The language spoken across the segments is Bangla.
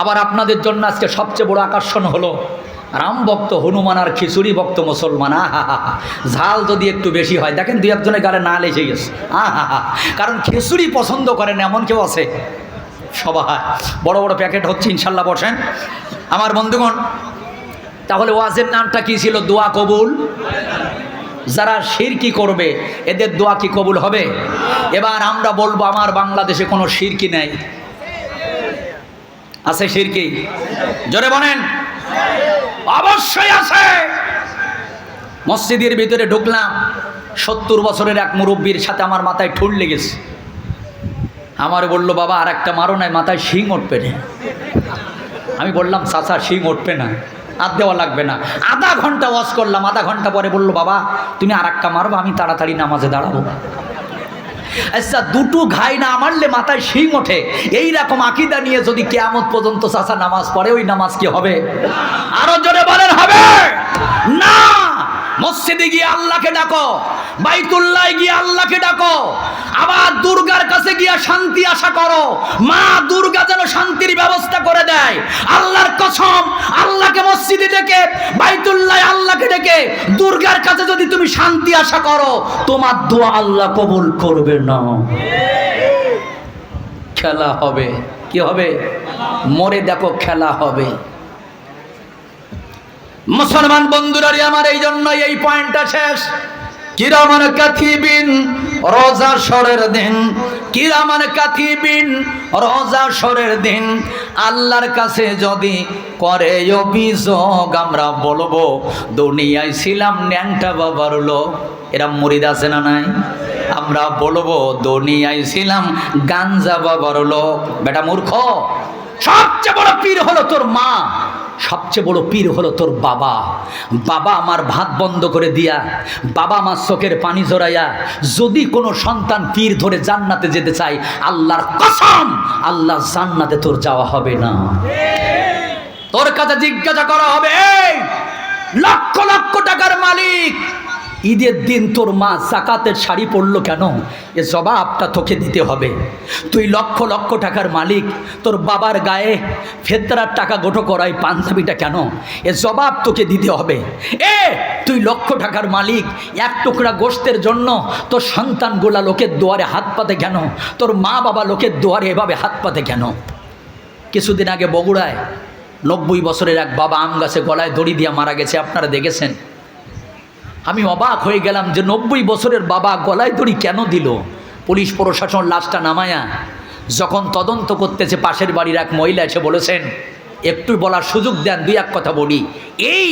আবার আপনাদের জন্য আজকে সবচেয়ে বড় আকর্ষণ হলো, রাম ভক্ত, হনুমান আর খিচুড়ি ভক্ত মুসলমান আহা ঝাল যদি একটু বেশি হয়, দেখেন দুই একজনের গালে না লেগে গেছে আহা কারণ খিচুড়ি পছন্দ করেন এমন কেউ আছে, সবাই। বড় বড় প্যাকেট হচ্ছে, ইনশাল্লাহ বসেন। আমার বন্ধুগণ, তাহলে ওয়াজের নামটা কি ছিল? দোয়া কবুল। যারা শিরকি করবে, এদের দোয়া কি কবুল হবে? এবার আমরা বলব, আমার বাংলাদেশে কোনো শিরকি নেই। আছে শিরকি জোরে বলেন। অবশ্যই আছে। মসজিদের ভিতরে ঢুকলাম, সত্তর বছরের এক মুরব্বীর সাথে আমার মাথায় ঠুল লেগেছে। আমার বলল, বাবা আর একটা মারো, নাই মাথায় শিং উঠবে না। আমি বললাম, চাচা, শিং উঠবে না, আর দেওয়া লাগবে না। আধা ঘণ্টা ওয়াশ করলাম, আধা ঘণ্টা পরে বলল, বাবা, তুমি আর একটা মারবো, আমি তাড়াতাড়ি নামাজে দাঁড়াবো। আচ্ছা দুটো ঘাই না মারলে মাথায় শিং ওঠে। এইরকম আকিদা নিয়ে যদি কেয়ামত পর্যন্ত চাষা নামাজ পড়ে, ওই নামাজ কি হবে? আরও জোরে বলেন, হবে! না! মসজিদে গিয়ে আল্লাহকে ডাকো, বাইতুল্লাহ গিয়ে আল্লাহকে ডাকো, আবার দুর্গার কাছে গিয়ে শান্তি আশা করো। মা দুর্গা যেন শান্তির ব্যবস্থা করে দেয়। আল্লাহর কসম, আল্লাহকে মসজিদে ডেকে, বাইতুল্লাহ আল্লাহকে ডেকে দুর্গার কাছে যদি তুমি শান্তি আশা করো, তোমার দোয়া আল্লাহ কবুল করবে না। খেলা হবে। কি হবে? মরে দেখো খেলা হবে। মুসলমান বন্ধুরারি, আমার এই জন্য এই পয়েন্টটা শেষ। কিরামান কাথিবিন রোজা সরের দিন। কিরামান কাথিবিন রোজা সরের দিন। আল্লাহর কাছে যদি করে অভিযোগ, আমরা বলব, দুনিয়ায় ছিলাম ন্যাংটা বাবার লোক। এরা মরিদ আছে না নাই? আমরা বলব, দুনিয়ায় ছিলাম গাঞ্জা বাবার লোক। বেটা মূর্খ, সবচেয়ে বড় পীর হলো তোর মা। সবচেয়ে বড় পীর হলো তোর বাবা। বাবা আমার ভাত বন্ধ করে দিয়া, বাবা আমার চোখের পানি জড়াইয়া, যদি কোনো সন্তান পীর ধরে জান্নাতে যেতে চাই আল্লাহর কসম, আল্লাহ জান্নাতে তোর যাওয়া হবে না। তোর কাছে জিজ্ঞাসা করা হবে লক্ষ লক্ষ টাকার মালিক ঈদের দিন তোর মা জাকাতের শাড়ি পরলো কেন? এ জবাবটা তোকে দিতে হবে। তুই লক্ষ লক্ষ টাকার মালিক, তোর বাবার গায়ে ফেতরার টাকা গোটো করাই পাঞ্জাবিটা কেন? এ জবাব তোকে দিতে হবে। এ, তুই লক্ষ টাকার মালিক, এক টুকরা গোষ্ঠের জন্য তোর সন্তানগুলা লোকের দুয়ারে হাত পাতে কেন? তোর মা বাবা লোকের দুয়ারে এভাবে হাত পাতে কেন? কিছুদিন আগে বগুড়ায় নব্বই বছরের এক বাবা আম গাছে গলায় দড়ি দিয়ে মারা গেছে, আপনারা দেখেছেন? আমি অবাক হয়ে গেলাম যে নব্বই বছরের বাবা গলায় দড়ি কেন দিল? পুলিশ প্রশাসন লাশটা নামায়া যখন তদন্ত করতেছে পাশের বাড়ির এক মহিলা এসে বলেছেন, একটু বলার সুযোগ দেন, দুই এক কথা বলি। এই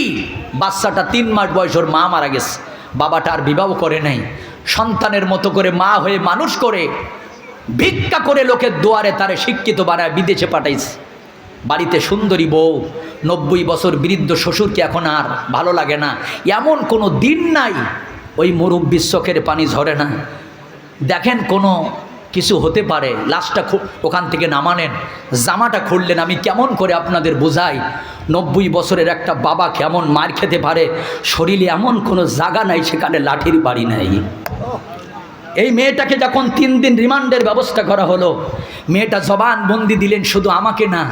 বাচ্চাটা তিন মাস বয়স ওর মা মারা গেছে। বাবাটা আর বিবাহ করে নাই। সন্তানের মতো করে মা হয়ে মানুষ করে ভিক্ষা করে লোকের দুয়ারে তারে শিক্ষিত বানায় বিদেশে পাঠাইছে। বাড়িতে সুন্দরী বউ, নব্বই বছর বৃদ্ধ শ্বশুরকে এখন আর ভালো লাগে না। এমন কোনো দিন নাই, ওই মুরব্বীর চোখের পানি ঝরে না। দেখেন কোনো কিছু হতে পারে, লাশটা ওখান থেকে নামানেন জামাটা খুললেন, আমি কেমন করে আপনাদের বোঝাই? নব্বই বছরের একটা বাবা কেমন মার খেতে পারে? শরীরে এমন কোনো জায়গা নাই, সেখানে লাঠির বাড়ি নাই। এই মেয়েটাকে যখন তিন দিন রিমান্ডের ব্যবস্থা করা হলো, মেয়েটা জবান বন্দি দিলেন, শুধু আমাকে না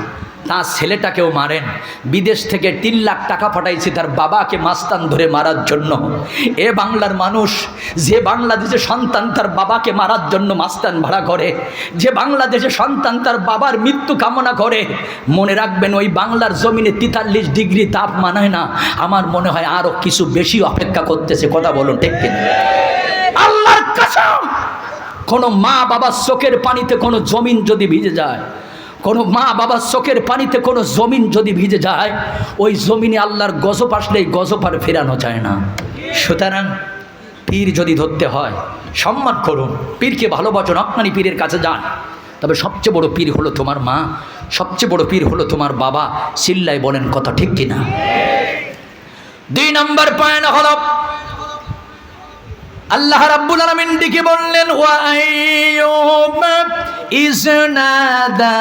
তার ছেলেটাকেও মারেন। বিদেশ থেকে তিন লাখ টাকা পাঠাইছে তার বাবাকে মাস্তান ধরে মারার জন্য। এ বাংলার মানুষ, যে বাংলাদেশে সন্তান তার বাবাকে মারার জন্য মাস্তান ভাড়া করে, যে বাংলাদেশে সন্তান তার বাবার মৃত্যু কামনা করে, মনে রাখবেন ওই বাংলার জমিনে তেতাল্লিশ ডিগ্রি তাপ মানায় না। আমার মনে হয় আরও কিছু বেশি অপেক্ষা করতেছে, কথা বলুন ঠিক? আল্লাহর কোনো মা বাবার চোখের পানিতে কোনো জমিন যদি ভিজে যায় কোনো মা বাবার চোখের পানিতে কোনো জমিন যদি ভিজে যায়, ওই জমিনে আল্লাহর গজব আসলেই গজব আর ফেরানো যায় না। সুতরাং পীর যদি ধরতে হয়, সম্মান করুন। পীরকে ভালোবাসুন, আপনারই পীরের কাছে যান। তবে সবচেয়ে বড় পীর হলো তোমার মা। সবচেয়ে বড় পীর হলো তোমার বাবা। চিল্লাই বলেন কথা ঠিক কিনা? দুই নম্বর পয়েন্ট হলো, আল্লাহ রাব্বুল আলামিন ডেকে বললেন, ওয়া আইয়ুব ইজনাদা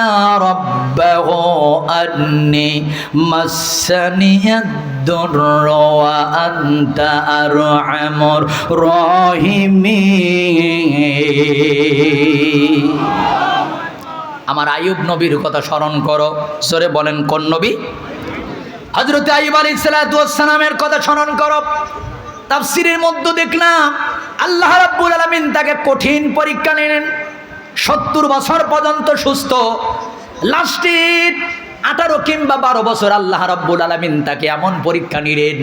রাব্বাহু আন্নি মাসানি الضر وأنت أرحم الراحمين আমার আয়ুব নবীর কথা স্মরণ করো সরে বলেন কোন নবী হজরত আইব আলী সালামের কথা স্মরণ করো তাফসিরের মধ্যে দেখলাম আল্লাহ রাব্বুল আলামিন তাকে কঠিন পরীক্ষা নিলেন সত্তর বছর পর্যন্ত সুস্থ। লাস্টে আঠারো কিংবা বারো বছর আল্লাহ রব্বুল আলমিন তাকে এমন পরীক্ষা নিলেন,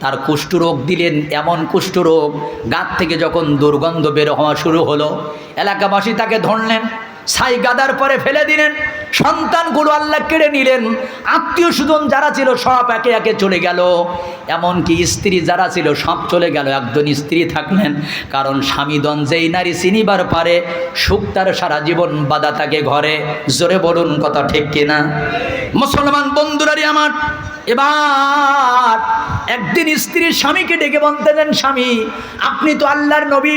তার কুষ্ঠরোগ দিলেন, এমন কুষ্ঠরোগ, গাত থেকে যখন দুর্গন্ধ বের হওয়া শুরু হলো, এলাকাবাসী তাকে ধরলেন। ছাই গাদার পরে ফেলে দিলেন। সন্তানগুলো আল্লাহ কেড়ে নিলেন। আত্মীয় স্বজন যারা ছিল, সব একে একে চলে গেল। এমনকি স্ত্রী যারা ছিল, সব চলে গেল। একজন স্ত্রী থাকলেন, কারণ স্বামীদন যেই নারী চিনিবার পারে, সুখ তার সারা জীবন বাধা থাকে ঘরে। জোরে বলুন কথা ঠিক কিনা? মুসলমান বন্ধুরারি আমার, এবার একদিন স্ত্রীর স্বামীকে ডেকে বলতে দেন, স্বামী, আপনি তো আল্লাহর নবী,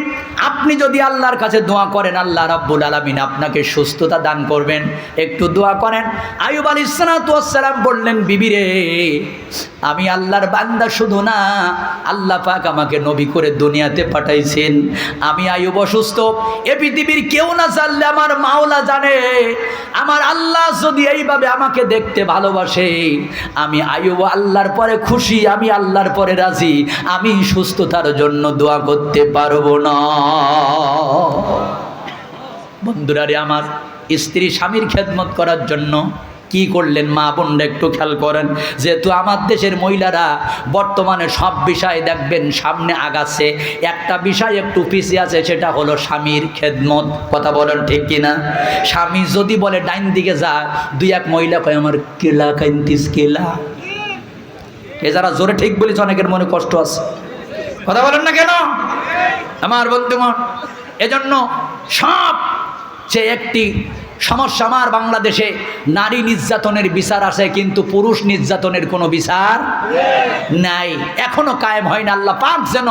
আপনি যদি আল্লাহর কাছে দোয়া করেন, আল্লাহ রাব্বুল আলামিন আপনাকে সুস্থতা দান করবেন। একটু দোয়া করেন। আয়ুব আলী সালাম বললেন, বিবি রে, আমি আল্লাহর বান্দা শুধু না, আল্লাহ পাক আমাকে নবী করে দুনিয়াতে পাঠাইছেন। আমি আয়ুব অসুস্থ, এ পৃথিবীর কেউ না জানলে আমার মাওলা জানে। আমার আল্লাহ যদি এইভাবে আমাকে দেখতে ভালোবাসে। আমি আয়ু আল্লাহর পরে খুশি, আমি আল্লাহর পরে রাজি। আমি সুস্থতার জন্য দোয়া করতে পারব না। বন্ধুরা রে আমার স্ত্রী স্বামীর খেদমত করার জন্য কি করলেন মা বোনরা একটু খেয়াল করেন। যেহেতু আমার দেশের মহিলারা বর্তমানে সব বিষয় দেখবেন, সামনে আগাচ্ছে। একটা বিষয় একটু পিছিয়ে আছে, সেটা হলো স্বামীর খেদমত। কথা বলেন ঠিক কিনা? স্বামী যদি বলে, ডাইন দিকে যা। দুই এক মহিলা কয়, আমার কেলা কান্তিস কেলা। এ যারা জোরে ঠিক বলেছে, অনেকের মনে কষ্ট আছে। কথা বলেন না কেন? আমার বন্ধুগণ, এজন্য সব যে একটি সমস্যা আমার বাংলাদেশে নারী নির্যাতনের বিচার আছে, কিন্তু পুরুষ নির্যাতনের কোনো বিচার নাই। এখনও কায়েম হয় না, আল্লাহ পাক যেন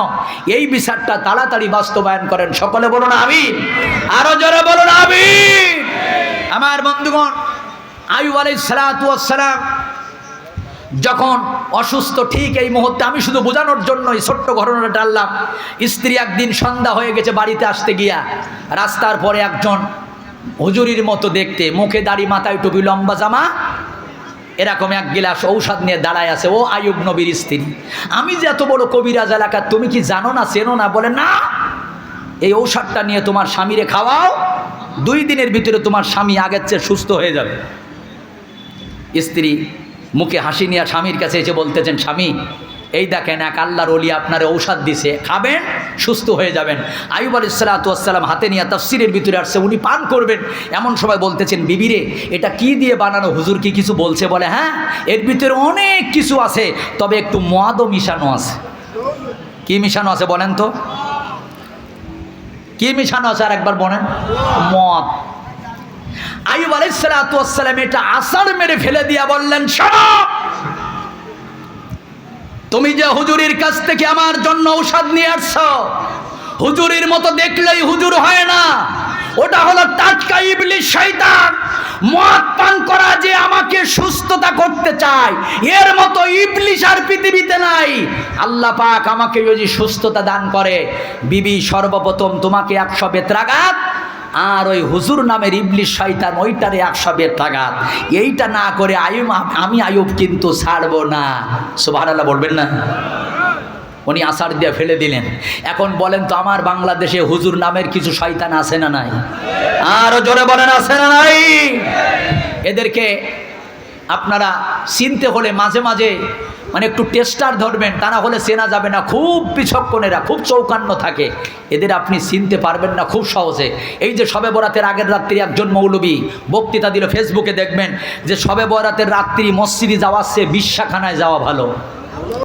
এই বিচারটা তাড়াতাড়ি বাস্তবায়ন করেন। সকলে বলুন আমি আরও জোরে বলুন আমি আমার বন্ধুগণ আয়ু আলাই সালাম যখন অসুস্থ, ঠিক এই মুহূর্তে আমি শুধু বোঝানোর জন্য এই ছোট্ট ঘটনাটা টানলাম। স্ত্রী একদিন সন্ধ্যা হয়ে গেছে বাড়িতে আসতে গিয়া, রাস্তার পরে একজন হুজুরির মতো দেখতে, মুখে দাড়ি, মাথায় টুপি, লম্বা জামা, এরকম এক গিলাস ঔষধ নিয়ে দাঁড়ায় আছে। ও আয়ুব নবীর স্ত্রী। আমি যে এত বড় কবিরাজ এলাকা তুমি কি জানো না, চেনো না? বলে, না, এই ঔষধটা নিয়ে তোমার স্বামীরে খাওয়াও, দুই দিনের ভিতরে তোমার স্বামী আগের চেয়ে সুস্থ হয়ে যাবে। স্ত্রী মুখে হাসি নিয়ে স্বামীর কাছে এসে বলতেছেন, স্বামী এই দেখেন এক আল্লাহর অলি আপনার ঔষধ দিছে, খাবেন, সুস্থ হয়ে যাবেন। আয়ুব আলী সালাতাম হাতে নিয়ে তফসিরের ভিতরে আসছে, উনি পান করবেন। এমন সময় বলতেছেন, বিবিরে, এটা কি দিয়ে বানানো? হুজুর কি কিছু বলছে? বলে হ্যাঁ এর ভিতরে অনেক কিছু আছে, তবে একটু মদও মিশানো আছে। কি মিশানো আছে বলেন তো? কি মিশানো আছে আর একবার বলেন? মদ। আইব আলাইসালাম এটা আষাঢ় মেরে ফেলে দিয়া বললেন, শোনো তুমি যে হুজুরির কাছ থেকে আমার জন্য ঔষধ নিয়ে আসছ, হুজুরির মতো দেখলেই হুজুর হয় না। ওটা হলো টাটকা ইবলিশ শয়তান। মদ পান করা যে আমাকে সুস্থতা করতে চায়, এর মতো ইবলিশ আর পৃথিবীতে নাই। আল্লাহ পাক আমাকে যদি সুস্থতা দান করে। বিবি, সর্বপ্রথম তোমাকে একশো বেত্রাঘাত আর ওই হুজুর নামের ইবলিশ শয়তান ওইটারে একশো বের তাগাত এইটা না করে আয়ুব আমি আয়ুব কিন্তু ছাড়বো না। সুবহানাল্লাহ বলবেন না? উনি আষাঢ় দিয়ে ফেলে দিলেন। এখন বলেন তো আমার বাংলাদেশে হুজুর নামের কিছু শয়তান আছে না নাই? আরও জোরে বলেন, আছে না নাই? এদেরকে আপনারা চিনতে হলে মাঝে মাঝে মানে একটু টেস্টার ধরবেন, তা না হলে চেনা যাবে না, খুব পিছক্ষণেরা খুব চৌকান্ন থাকে। এদের আপনি চিনতে পারবেন না খুব সহজে। এই যে সবে বরাতের আগের রাত্রি একজন মৌলবী বক্তৃতা দিল ফেসবুকে দেখবেন যে সবে বরাতের রাত্রি মসজিদে যাওয়ার চেয়ে বিশ্বাখানায় যাওয়া ভালো।